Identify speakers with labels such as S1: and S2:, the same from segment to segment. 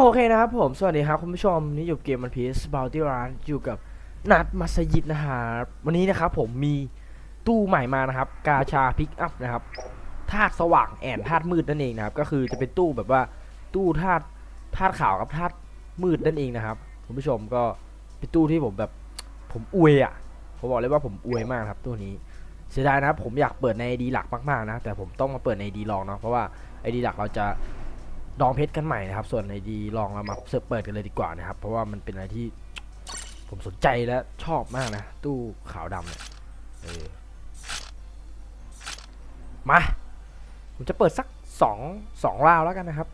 S1: โอเคนะครับผม สวัสดีครับคุณผู้ชม นี่อยู่เกมมันพีสบาลตี้ร้านอยู่กับนัดมัสยิดนะครับวันนี้นะครับผมมีตู้ใหม่มานะครับ กาชาพิกอัพนะครับธาตุสว่างแอนธาตุมืดนั่นเองนะครับ ก็คือจะเป็นตู้แบบว่าตู้ธาตุธาตุขาวกับธาตุมืดนั่นเองนะครับคุณผู้ชมก็เป็นตู้ที่ผมแบบผมอวยอะผมบอกเลยว่าผมอวยมากครับตู้นี้ เสียดายนะครับผมอยากเปิดในดีหลักมากๆนะ แต่ผมต้องมาเปิดในดีลองเนาะเพราะว่าไอดีหลักเราจะ ลองเพชรกันใหม่นะครับ ส่วนไอดีลองเรามาเซิร์ฟเปิดกันเลยดีกว่านะครับ เพราะว่ามันเป็นอะไรที่ผมสนใจและชอบมากนะ ตู้ขาวดำเนี่ยมาผมจะเปิดสักสองสองราวแล้วกันนะครับ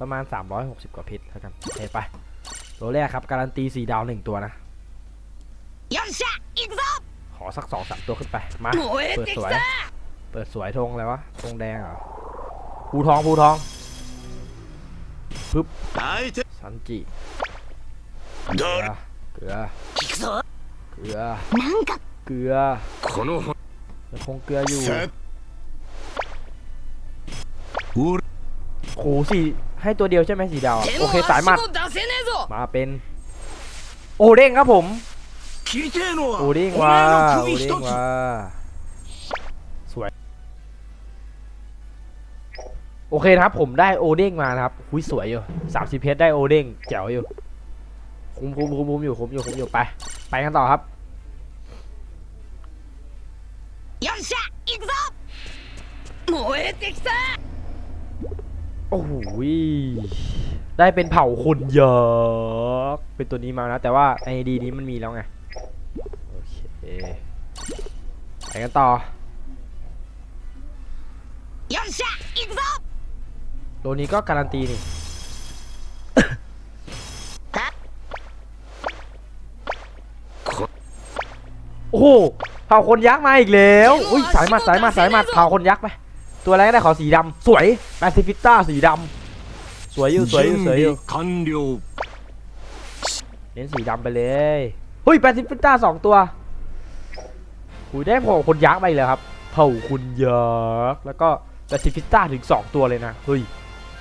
S1: ประมาณ 360 กว่าเพชรแล้วกันเคไปตัวแรกครับ การันตี4ดาวหนึ่งตัวนะขอสักสองสามตัวขึ้นไป มาเปิดสวย เปิดสวยธงอะไรวะธงแดงเหรอภูทองภูทอง ปึ๊บซันจิเกลือเกลือเกลือเกลือยังคงเกลืออยู่โหสี่ให้ตัวเดียวใช่ไหมสีดาว โอเคสายมัดมาเป็น โอเด้งครับผม โอเด้งว่าโอเด้งว่า โอเคนะครับผมได้โอเด้งมานะครับหุยสวยอยู่สามสิบเพชรได้โอเด้งแจ๋วอยู่ คุ้มคุ้มคุ้มคุ้มอยู่คุ้มอยู่คุ้มอยู่ไป ไปกันต่อครับ
S2: よっしゃ行くぞ燃えてきた
S1: โอ้โหยได้เป็นเผ่าคนยักษ์เป็นตัวนี้มานะ แต่ว่าไอดีนี้มันมีแล้วไง โอเค ไปกันต่อ
S2: よっしゃ行くぞ
S1: ตัวนี้ก็การันตีนี่โอ้โหเผ่าคนยักษ์มาอีกแล้ว อุ้ยสายหมัดสายหมัดสายหมัดเผ่าคนยักษ์ไป ตัวอะไรก็ได้ขอสีดำสวยแปซิฟิต้าสีดำสวยอยู่สวยอยู่สวยอยู่
S3: 完了
S1: เน้นสีดำไปเลยเฮ้ยแปซิฟิต้าสองตัวหูยได้เผ่าคนยักษ์ไปเลยครับเผ่าคนยักษ์แล้วก็แปซิฟิต้าถึงสองตัวเลยนะเฮ้ย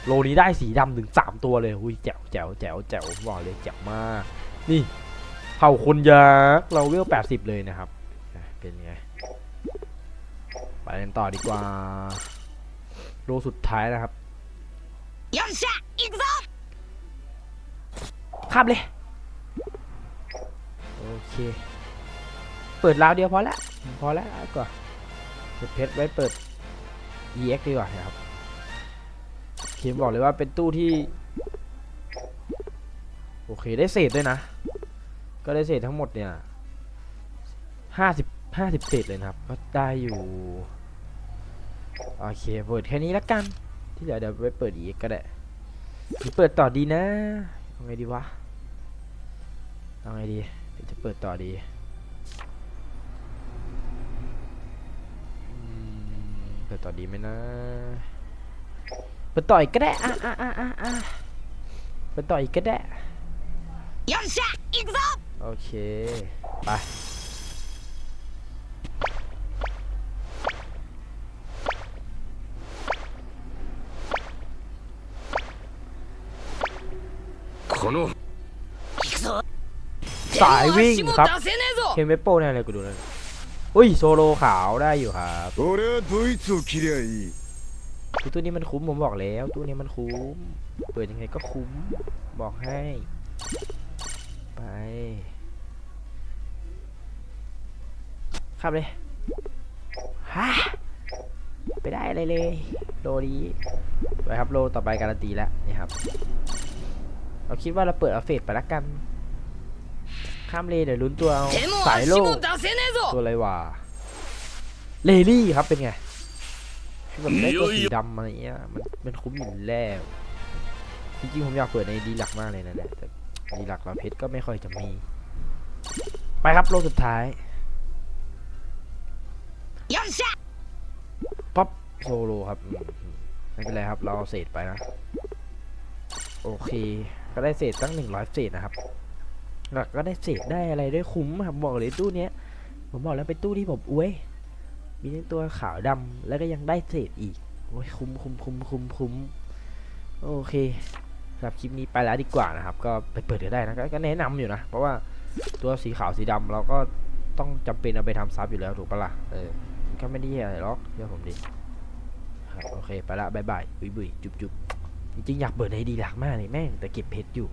S1: โลนี้ได้สีดำถึงสามตัวเลยอุ้ยแจ๋วแจ๋วแจ๋วแจ๋วบอกเลยแจ๋วมาก นี่เผ่าคนยากเราเวลแปดสิบเลยนะครับเป็นไงไปเล่นต่อดีกว่าโลสุดท้ายนะครับ
S2: ยอนชะอีก
S1: ซอบขับเลย โอเค เปิดราวเดียวพอแล้วพอแล้วก่อนเพชรไว้เปิด EX ดีกว่านะครับ เขียนบอกเลยว่าเป็นตู้ที่ โอเคได้เศษด้วยนะ ก็ได้เศษทั้งหมดเนี่ยห้าสิบห้าสิบเศษเลยนะครับ ก็ได้อยู่ โอเคเปิดแค่นี้แล้วกัน ที่เหลือเดี๋ยวไปเปิด EX ก็ได้หรือเปิดต่อดีนะเอาไงดีวะเอาไงดีจะเปิดต่อดีเปิดต่อดีไหมนะ เปิดต่ออีกก็ได้ อ่ะอ่ะอ่ะอ่ะอ่ะเปิดต่ออีกก็ได้
S2: よっしゃ行くぞ
S1: โอเค ไป
S3: この
S2: 行くぞ
S1: สายวิ่ง
S2: 手も
S1: ครับ
S2: 足も出せねえぞ
S1: เคนเวปโป้แน่เลยกูดูเลยอุ้ย โซโลขาวได้อยู่ครับ
S3: 俺はドイツを切りゃいい
S1: คือตัวนี้มันคุ้มผมบอกแล้วตัวนี้มันคุ้ม เปิดยังไงก็คุ้มบอกให้ ไปครับเลยฮะไปได้อะไรเลยโลนี้ไปครับโลต่อไปการันตีแล้วนี่ครับ เราคิดว่าเราเปิดอัฟเฟตไปละกัน ข้ามเลยเดี๋ยวลุ้นตัวเอาสายโลตัวอะไรวะเลลี่ครับเป็นไง คือแบบได้ตัวสีดำอะไรเงี้ยมันมันคุ้มอยู่แล้วจริงๆผมอยากเปิดในดีหลักมากเลยนะเนี่ยแต่ดีหลักเราเพชรก็ไม่ค่อยจะมี ไปครับโลกสุดท้าย
S2: ยอนซ่
S1: ป๊อปโซโลครับไม่เป็นไรครับ เราเศษไปนะ โอเค ก็ได้เศษตั้งหนึ่งร้อยเศษนะครับหลักก็ได้เศษได้อะไรด้วยคุ้มครับบอกเลยตู้เนี้ยผมบอกแล้วเป็นตู้ที่ผมอุ้ย มีทั้งตัวขาวดำแล้วก็ยังได้เศษอีกโอ้ยคุ้มคุ้มคุ้มคุ้มคุ้มโอเคสำหรับคลิปนี้ไปแล้วดีกว่านะครับ ก็ไปเปิดก็ได้นะก็ก็แนะนำอยู่นะ เพราะว่าตัวสีขาวสีดำเราก็ต้องจำเป็นเอาไปทำซับอยู่แล้วถูกปะล่ะเออก็ไม่ได้แย่อะไรหรอกเชื่อผมดิครับโอเคไปละบายบายบุยบุยจุบจุบจริงๆอยากเปิดในดีหลักมากเลยแม่งแต่เก็บเพชรอยู่